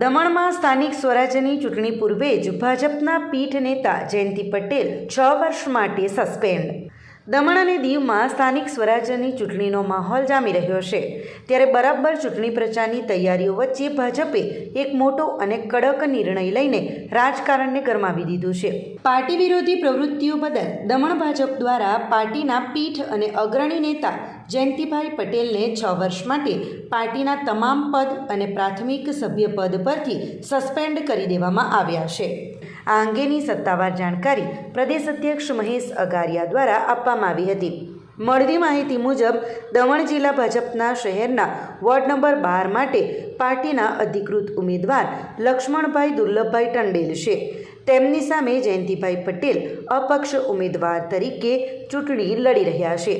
દમણમાં સ્થાનિક સ્વરાજ્યની ચૂંટણી પૂર્વે જ ભાજપના પીઠ નેતા જયંતિ પટેલ છ વર્ષ માટે સસ્પેન્ડ. દમણ અને દીવમાં સ્થાનિક સ્વરાજ્યની ચૂંટણીનો માહોલ જામી રહ્યો છે. ત્યારે બરાબર ચૂંટણી પ્રચારની તૈયારીઓ વચ્ચે ભાજપે એક મોટો અને કડક નિર્ણય લઈને રાજકારણને ગરમાવી દીધું છે. પાર્ટી વિરોધી પ્રવૃત્તિઓ બદલ દમણ ભાજપ દ્વારા પાર્ટીના પીઠ અને અગ્રણી નેતા જયંતિભાઈ પટેલને છ વર્ષ માટે પાર્ટીના તમામ પદ અને પ્રાથમિક સભ્ય પદ પરથી સસ્પેન્ડ કરી દેવામાં આવ્યા છે. આ અંગેની સત્તાવાર જાણકારી પ્રદેશ અધ્યક્ષ મહેશ અગારિયા દ્વારા આપવામાં આવી હતી. મળતી માહિતી મુજબ, દમણ જિલ્લા ભાજપના શહેરના વોર્ડ નંબર બાર માટે પાર્ટીના અધિકૃત ઉમેદવાર લક્ષ્મણભાઈ દુર્લભભાઈ ટંડેલ છે. તેમની સામે જયંતિભાઈ પટેલ અપક્ષ ઉમેદવાર તરીકે ચૂંટણી લડી રહ્યા છે.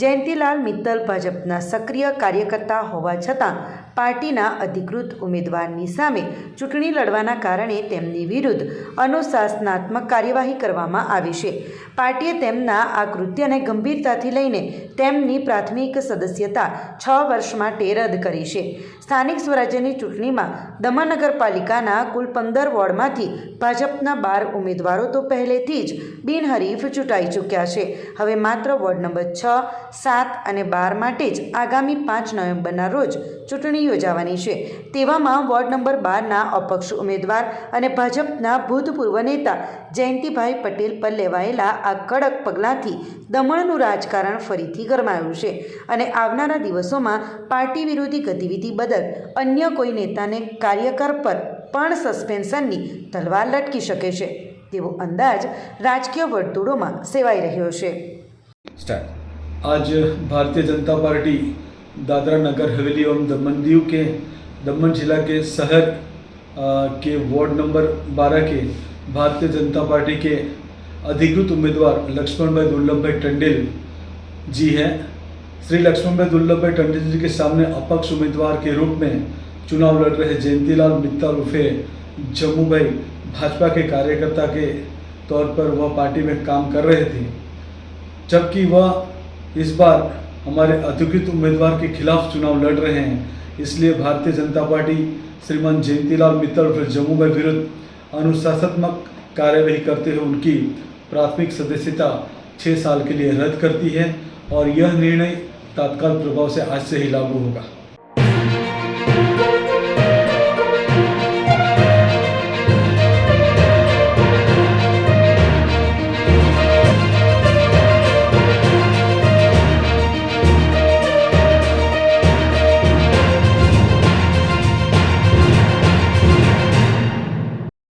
જયંતિલાલ મિત્તલ ભાજપના સક્રિય કાર્યકર્તા હોવા છતાં પાર્ટીના અધિકૃત ઉમેદવારની સામે ચૂંટણી લડવાના કારણે તેમની વિરુદ્ધ અનુશાસનાત્મક કાર્યવાહી કરવામાં આવી છે. પાર્ટીએ તેમના આ કૃત્યને ગંભીરતાથી લઈને તેમની પ્રાથમિક સદસ્યતા છ વર્ષ માટે રદ કરી છે. સ્થાનિક સ્વરાજ્યની ચૂંટણીમાં દમણ નગરપાલિકાના કુલ પંદર વોર્ડમાંથી ભાજપના બાર ઉમેદવારો તો પહેલેથી જ બિનહરીફ ચૂંટાઈ ચૂક્યા છે. હવે માત્ર વોર્ડ નંબર છ સાત અને બાર માટે જ આગામી પાંચ નવેમ્બરના રોજ ચૂંટણી યોજાવાની છે. તેવામાં વોર્ડ નંબર બારના અપક્ષ ઉમેદવાર અને ભાજપના ભૂતપૂર્વ નેતા જયંતિભાઈ પટેલ પર લેવાયેલા આ કડક પગલાંથી દમણનું રાજકારણ ફરીથી ગરમાયું છે અને આવનારા દિવસોમાં પાર્ટી વિરોધી ગતિવિધિ બદલ અન્ય કોઈ નેતાને કાર્યકર પર પણ સસ્પેન્શનની તલવાર લટકી શકે છે. તેવો અંદાજ રાજકીય વર્તુળોમાં સેવાઈ રહ્યો છે. સ્ટાર્ટ. आज भारतीय जनता पार्टी दादरा नगर हवेली एवं दमन दीव के दमन जिला के शहर के वार्ड नंबर 12 के भारतीय जनता पार्टी के अधिकृत उम्मीदवार लक्ष्मण भाई दुर्लभ भाई टंडेल जी हैं। श्री लक्ष्मण भाई दुर्लभ भाई टंडेल जी के सामने अपक्ष उम्मीदवार के रूप में चुनाव लड़ रहे जयंतीलाल मित्तल उर्फे जम्मू भाई भाजपा के कार्यकर्ता के तौर पर वह पार्टी में काम कर रहे थे। जबकि वह इस बार हमारे अधिकृत उम्मीदवार के खिलाफ चुनाव लड़ रहे हैं। इसलिए भारतीय जनता पार्टी श्रीमान जयंतीलाल मित्तल और जम्मू में विरुद्ध अनुशासनात्मक कार्यवाही करते हुए उनकी प्राथमिक सदस्यता छः साल के लिए रद्द करती है और यह निर्णय तत्काल प्रभाव से आज से ही लागू होगा।